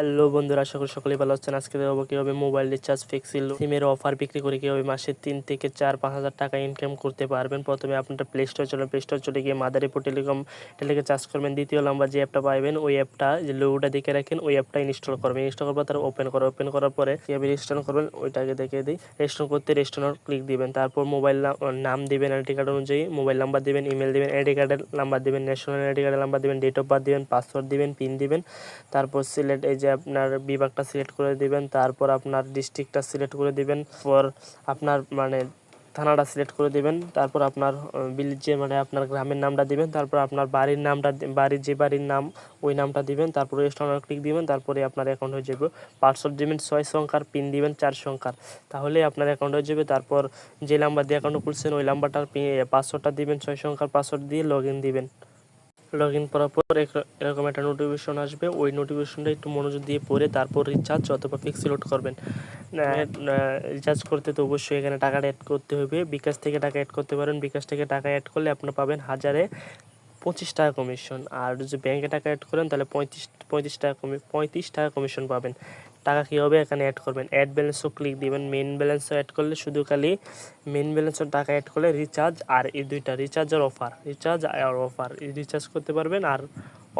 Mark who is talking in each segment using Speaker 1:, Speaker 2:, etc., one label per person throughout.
Speaker 1: Hello বন্ধুরা আশা করি সকলেই ভালো আছেন? আজকে দেখাবো কীভাবে মোবাইল রিচার্জ ফিক্সিল সিমের অফার বিক্রি করে কীভাবে মাসে তিন থেকে চার, পাঁচ হাজার টাকা ইনকাম করতে পারবেন। প্রথমে আপনার প্লে স্টোর চলে প্লে স্টোর চলে গিয়ে মাদারীপুর টেলিকম টেলিকে চার্জ করবেন। দ্বিতীয় নাম্বার যে অ্যাপটা পাইবেন, ওই অ্যাপটা যে লোগোটা দেখে রাখেন, ওই অ্যাপটা ইনস্টল করবেন। ইনস্টল পর তার ওপেন করে ওপেন করার পরে কীভাবে রেজিস্ট্রেশন করবেন, ওইটাকে দেখে দিই। রেজিস্ট্রেশন করতে রেজিস্ট্রেশন ক্লিক দিবেন। তারপর মোবাইল নাম দিবেন আইডি কার্ড অনুযায়ী মোবাইল নাম্বার দিবেন ইমেল দিবেন আইডি কার্ডের নাম্বার দিবেন ন্যাশনাল আইডি কার্ডের নাম্বার দিবেন ডেট অফ বার্থ দিবেন পাসওয়ার্ড দিবেন পিন দিবেন। তারপর সিলেক্ট এই যে আপনার বিভাগটা সিলেক্ট করে দিবেন, তারপর আপনার ডিস্ট্রিক্টটা সিলেক্ট করে দিবেন পর আপনার মানে থানাটা সিলেক্ট করে দিবেন, তারপর আপনার যে মানে আপনার গ্রামের নামটা দিবেন, তারপর আপনার বাড়ির নামটা বাড়ির যে বাড়ির নাম, ওই নামটা দিবেন, তারপর রেস্টুরেন্ট ক্লিক দিবেন, তারপরে আপনার অ্যাকাউন্ট হয়ে যাবে। পাসওয়ার্ড দিবেন ছয় সংখ্যার পিন দিবেন চার সংখ্যার। তাহলে আপনার অ্যাকাউন্ট হয়ে যাবে, তারপর যে নাম্বার দিয়ে অ্যাকাউন্ট খুলছেন, ওই নাম্বারটার পাসওয়ার্ডটা দিবেন ছয় সংখ্যার পাসওয়ার্ড দিয়ে লগ দিবেন। লগ ইন করার পর এরকম একটা নোটিফিকেশন আসবে। ওই নোটিফিকেশনটা একটু মনোযোগ দিয়ে পড়ে তারপর রিচার্জ অথবা ফিক্স লোড করবেন। রিচার্জ করতে তো অবশ্যই এখানে টাকাটা অ্যাড করতে হবে। বিকাশ থেকে টাকা অ্যাড করতে পারেন। বিকাশ থেকে টাকা অ্যাড করলে আপনার পাবেন হাজারে পঁচিশ টাকা কমিশন আর যদি ব্যাংকে টাকা অ্যাড করেন তাহলে পঁয়ত্রিশ পঁয়ত্রিশ টাকা কমি পঁয়ত্রিশ টাকা কমিশন পাবেন। টাকা কীভাবে এখানে অ্যাড করবেন? অ্যাড ব্যালেন্সও ক্লিক দিবেন। মেন ব্যালেন্সও অ্যাড করলে শুধু খালি মেন ব্যালেন্সও টাকা অ্যাড করলে রিচার্জ আর এই দুইটা রিচার্জ আর অফার রিচার্জ আর অফার রিচার্জ করতে পারবেন আর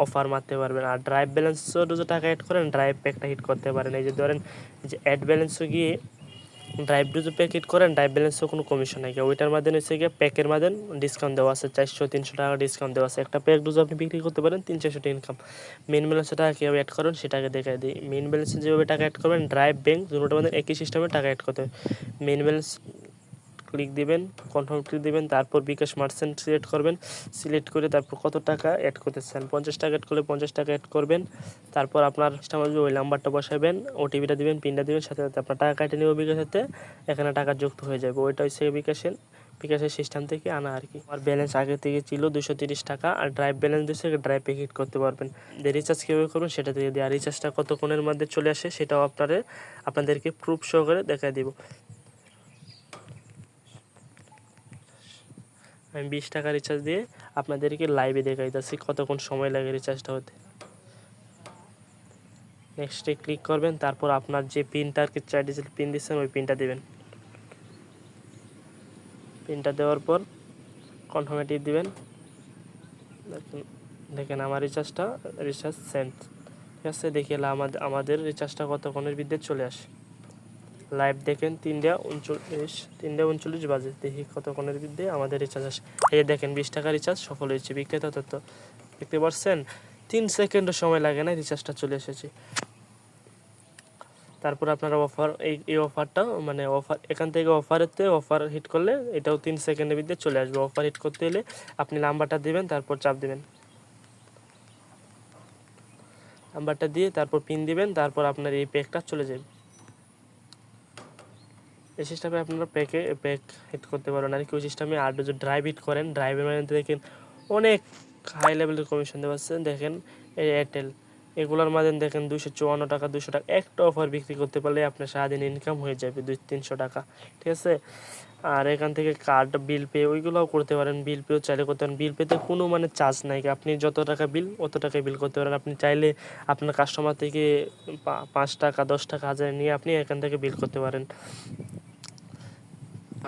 Speaker 1: অফার মারতে পারবেন। আর ড্রাইভ ব্যালেন্সও যদি টাকা অ্যাড করেন ড্রাইভ প্যাকটা হিট করতে পারেন। এই যে ধরেন যে অ্যাড ব্যালেন্সও গিয়ে ড্রাইভ যদি প্যাক হিট করেন ড্রাইভ ব্যালেন্সও কোনো কমিশন নাই। ওইটার মাধ্যমে হচ্ছে গিয়ে প্যাকের মাধ্যমে ডিসকাউন্ট দেওয়া আছে, চারশো, তিনশো টাকা ডিসকাউন্ট দেওয়া আছে। একটা প্যাক ডোজ আপনি বিক্রি করতে পারেন তিন চারশো টাকা ইনকাম মেন ব্যালেন্সে টাকা কীভাবে অ্যাড করেন সেটাকে দেখে দিই। মেন ব্যালেন্সে যেভাবে টাকা অ্যাড করবেন ড্রাইভ ব্যাঙ্ক দুটোর মাধ্যমে একই সিস্টেমে টাকা অ্যাড করতে হবে। মেন ব্যালেন্স ক্লিক দিবেন কনফার্ম ক্লিক দিবেন, তারপর বিকাশ মার্চেন্ট সিলেক্ট করবেন সিলেক্ট করে তারপর কত টাকা অ্যাড করতে চান পঞ্চাশ টাকা অ্যাড করলে পঞ্চাশ টাকা অ্যাড করবেন, তারপর আপনার আসবে ওই নাম্বারটা বসাবেন ওটিপিটা দিবেন পিনটা দিবেন, সাথে সাথে আপনার টাকা কেটে নেবে বিকাশেতে এখানে টাকা যুক্ত হয়ে যাবে। ওইটা হচ্ছে বিকাশের বিকাশের সিস্টেম থেকে আনা আর কি। আর ব্যালেন্স আগে থেকে ছিল দুশো তিরিশ টাকা, আর ড্রাইভ ব্যালেন্স দিচ্ছে ড্রাইভ হিট করতে পারবেন। যে রিচার্জ কীভাবে করবেন সেটা দিয়ে আর রিচার্জটা কতক্ষণের মধ্যে চলে আসে সেটাও আপনারে, আপনাদেরকে প্রুফ সহকারে দেখাই দিব। আমি বিশ টাকা রিচার্জ দিয়ে আপনাদেরকে লাইভে দেখাই দিচ্ছি কতক্ষণ সময় লাগে রিচার্জটা হতে। নেক্সটে ক্লিক করবেন, তারপর আপনার যে পিনটা আর কি চার ডিজিট পিন দিচ্ছেন, ওই পিনটা দিবেন। পিনটা দেওয়ার পর কনফার্মেটিভ দিবেন। দেখেন দেখেন আমার রিচার্জটা রিচার্জ সেন্ট ঠিক আছে, দেখে আমাদের আমাদের রিচার্জটা কতক্ষণের বিদ্যে চলে আসে। লাইভ দেখেন, তিনটা উনচল্লিশ তিনটা উনচল্লিশ বাজে। দেখি কতক্ষণের বিদ্যে আমাদের রিচার্জ আসে। এই দেখেন, বিশ টাকা রিচার্জ সফল হয়েছে। বিক্রেতা তথ্য দেখতে পাচ্ছেন, তিন সেকেন্ডও সময় লাগে না রিচার্জটা চলে এসেছে। তারপর আপনারা অফার এই এই অফারটা মানে অফার এখান থেকে অফারেতে অফার হিট করলে এটাও তিন সেকেন্ডের ভিতরে চলে আসবে। অফার হিট করতে হলে আপনি নাম্বারটা দেবেন, তারপর চাপ দেবেন। নাম্বারটা দিয়ে তারপর পিন দিবেন, তারপর আপনার এই প্যাকটা চলে যাবে। এই সিস্টেমে আপনারা প্যাকে প্যাক হিট করতে পারেন আর কি ওই সিস্টেমে আর যদি ড্রাইভ হিট করেন ড্রাইভের মধ্যে দেখেন অনেক হাই লেভেলের কমিশন দেওয়া দেখেন এই এয়ারটেল এগুলোর মাঝে দেখেন দুশো চুয়ান্ন টাকা দুশো টাকা। একটা অফার বিক্রি করতে পারলে আপনার সারাদিন ইনকাম হয়ে যাবে দুই, তিনশো টাকা। ঠিক আছে? আর এখান থেকে কার্ড বিল পে ওইগুলোও করতে পারেন। বিল পেও চাইলে করতে পারেন। বিল পেতে কোনো মানে চার্জ নাই। আপনি যত টাকা বিল অত টাকায় বিল করতে পারেন। আপনি চাইলে আপনার কাস্টমার থেকে পাঁচ টাকা, দশ টাকা হাজার নিয়ে আপনি এখান থেকে বিল করতে পারেন।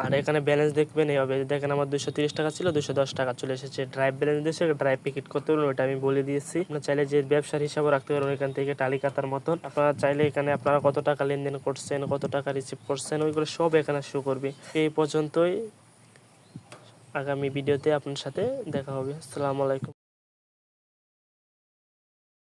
Speaker 1: আর এখানে ব্যালেন্স দেখবেন এইভাবে দেখেন আমার দুশো টাকা ছিল দুশো টাকা চলে এসেছে। ড্রাইভ ব্যালেন্স দিয়েছে ড্রাইভ পিকেট করতে পারবেন ওইটা আমি বলে দিয়েছি। আপনারা চাইলে যে ব্যবসার হিসাবে রাখতে পারবেন এখান থেকে তালিকাতার মতন। আপনারা চাইলে এখানে আপনারা কত টাকা লেনদেন করছেন, কত টাকা রিসিভ করছেন, ওইগুলো সব এখানে শো করবে। এই পর্যন্তই আগামী ভিডিওতে আপনার সাথে দেখা হবে। আসসালামু আলাইকুম।